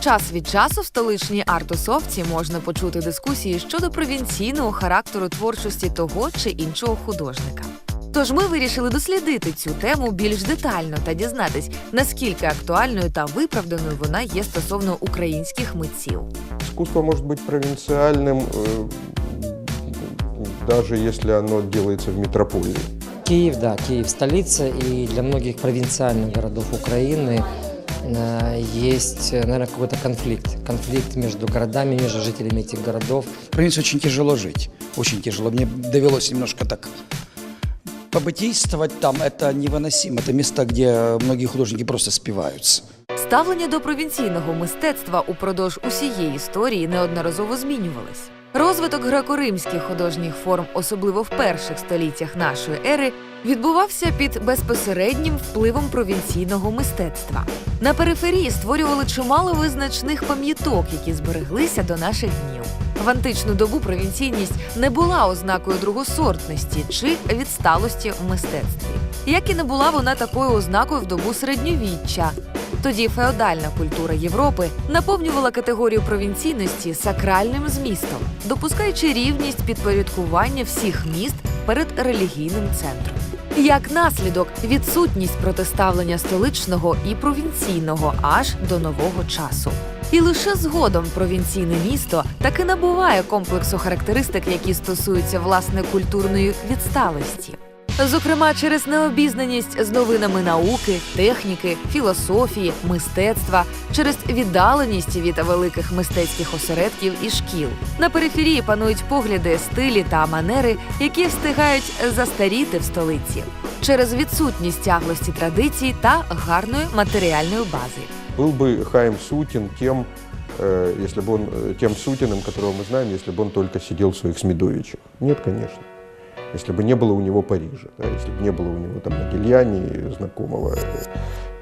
Час від часу в столичній артосовці можна почути дискусії щодо провінційного характеру творчості того чи іншого художника. Тож ми вирішили дослідити цю тему більш детально та дізнатись, наскільки актуальною та виправданою вона є стосовно українських митців. Искусство может быть провинциальным, э, даже если оно делается в метрополии. Киев, да, Киев столица, и для многих провинциальных городов Украины э, есть, э, наверное, какой-то конфликт. Конфликт между городами, между жителями этих городов. В провинции очень тяжело жить, очень тяжело. Мне довелось немножко так побытийствовать там. Это невыносимо. Это места, где многие художники просто спиваются. Ставлення до провінційного мистецтва упродовж усієї історії неодноразово змінювалось. Розвиток греко-римських художніх форм, особливо в перших століттях нашої ери, відбувався під безпосереднім впливом провінційного мистецтва. На периферії створювали чимало визначних пам'яток, які збереглися до наших днів. В античну добу провінційність не була ознакою другосортності чи відсталості в мистецтві, як і не була вона такою ознакою в добу середньовіччя. Тоді феодальна культура Європи наповнювала категорію провінційності сакральним змістом, допускаючи рівність підпорядкування всіх міст перед релігійним центром. Як наслідок, відсутність протиставлення столичного і провінційного аж до нового часу. І лише згодом провінційне місто таки набуває комплексу характеристик, які стосуються власне культурної відсталості Зокрема, через необізнаність з новинами науки, техніки, філософії, мистецтва, через віддаленість від великих мистецьких осередків і шкіл. На периферії панують погляди, стилі та манери, які встигають застаріти в столиці через відсутність тяглості традицій та гарної матеріальної бази. Был бы Хайм Сутин тем, э, если бы он э, тем Сутиным, которого мы знаем, если бы он только сидел в своих Смедовичах? Нет, конечно. Если бы не было у него Парижа, да, если бы не было у него там Могильяни, знакомого, э,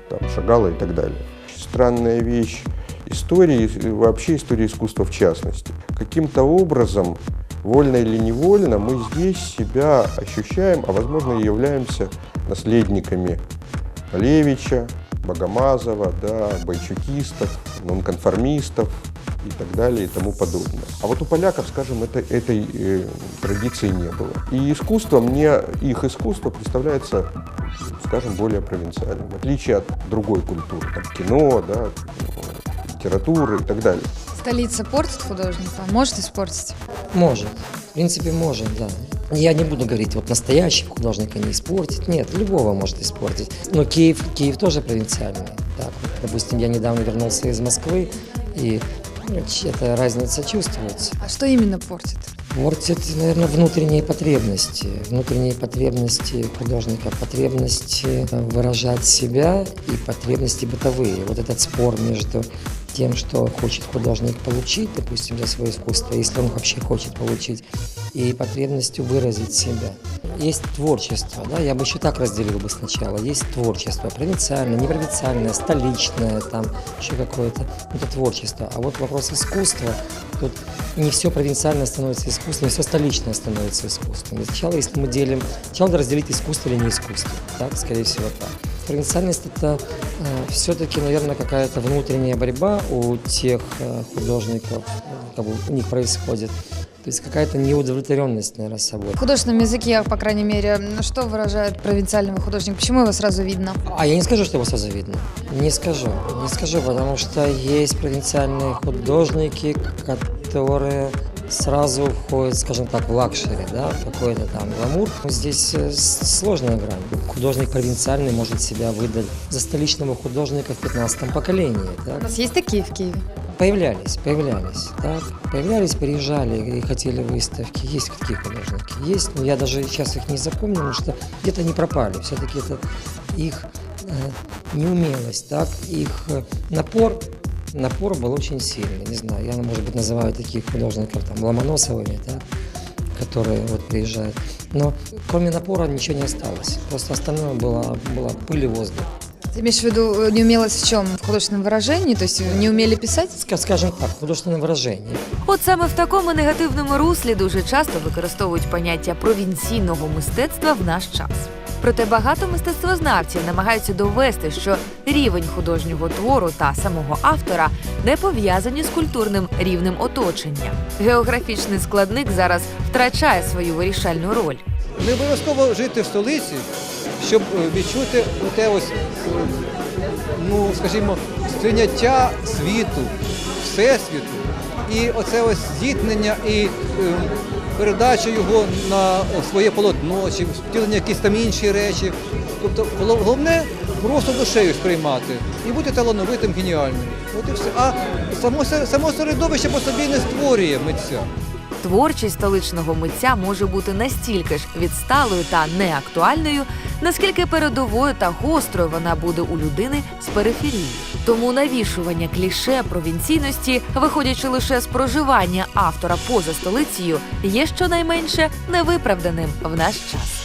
там Шагала и так далее. Странная вещь истории, вообще истории искусства в частности. Каким-то образом, вольно или невольно, мы здесь себя ощущаем, а возможно и являемся наследниками Малевича, Богомазова, да, бойчукистов, нонконформистов и так далее и тому подобное. А вот у поляков, скажем, это, этой э, традиции не было. И искусство мне, их искусство представляется, скажем, более провинциальным, в отличие от другой культуры, там, кино, да, литературы и так далее. Столица портит художника, может испортить. Может, в принципе, может, да. Я не буду говорить, вот настоящего художника не испортит. Нет, любого может испортить. Но Киев, Киев тоже провинциальный. Так, вот, допустим, я недавно вернулся из Москвы, и эта разница чувствуется. А что именно портит? Портит, наверное, внутренние потребности. Внутренние потребности художника, потребности э, выражать себя и потребности бытовые. Вот этот спор между тем, что хочет художник получить, допустим, за свое искусство, если он вообще хочет получить, и потребностью выразить себя. Есть творчество, да, я бы еще так разделил бы сначала. Есть творчество, провинциальное, непровинциальное, столичное, там еще какое-то, это творчество. А вот вопрос искусства, тут не все провинциальное становится искусством, не все столичное становится искусством. И Сначала, если мы делим, сначала надо разделить искусство или не искусство, так, скорее всего так. Провинциальность это все-таки, наверное, какая-то внутренняя борьба у тех э, художников, э, как бы у них происходит. То есть какая-то неудовлетворенность, наверное, собой. В художественном языке, по крайней мере, что выражает провинциального художника? Почему его сразу видно? А я не скажу, что его сразу видно. Не скажу. Не скажу, потому что есть провинциальные художники, которые сразу входят, скажем так, в лакшери, да, в какой-то там гламур. Здесь э, с- сложная грань. Художник провинциальный может себя выдать за столичного художника в 15 поколении. У Так? нас есть такие в Киеве? Появлялись, появлялись, так? Появлялись, приезжали и хотели выставки. Есть такие художники, есть, но я даже сейчас их не запомню, потому что где-то они пропали. Все-таки это их э, неумелость, так? Их э, напор, напор был очень сильный. Не знаю, я, может быть, называю таких художников там Ломоносовыми, так? которые вот приезжают. Но кроме напора ничего не осталось. Просто остальное было, было пыль и воздух. Ты имеешь в виду э, неумелость в чем? В художественном выражении? То есть не умели писать? Ска- Скажем так, художественное выражение. От саме в такому негативному руслі дуже часто використовують поняття провінційного мистецтва в наш час. Проте багато мистецтвознавців намагаються довести, що рівень художнього твору та самого автора не пов'язані з культурним рівнем оточення. Географічний складник зараз втрачає свою вирішальну роль. Не обов'язково жити в столиці, щоб е, відчути те ось, е, ну, скажімо, сприйняття світу, всесвіту. І оце ось зіткнення і е, передача його на своє полотно, чи втілення якісь там інші речі. Тобто головне просто душею сприймати і бути талановитим, геніальним. От і все. А само, само середовище по собі не створює митця. Творчість столичного митця може бути настільки ж відсталою та неактуальною, наскільки передовою та гострою вона буде у людини з периферії. Тому навішування кліше провінційності, виходячи лише з проживання автора поза столицею, є щонайменше невиправданим в наш час.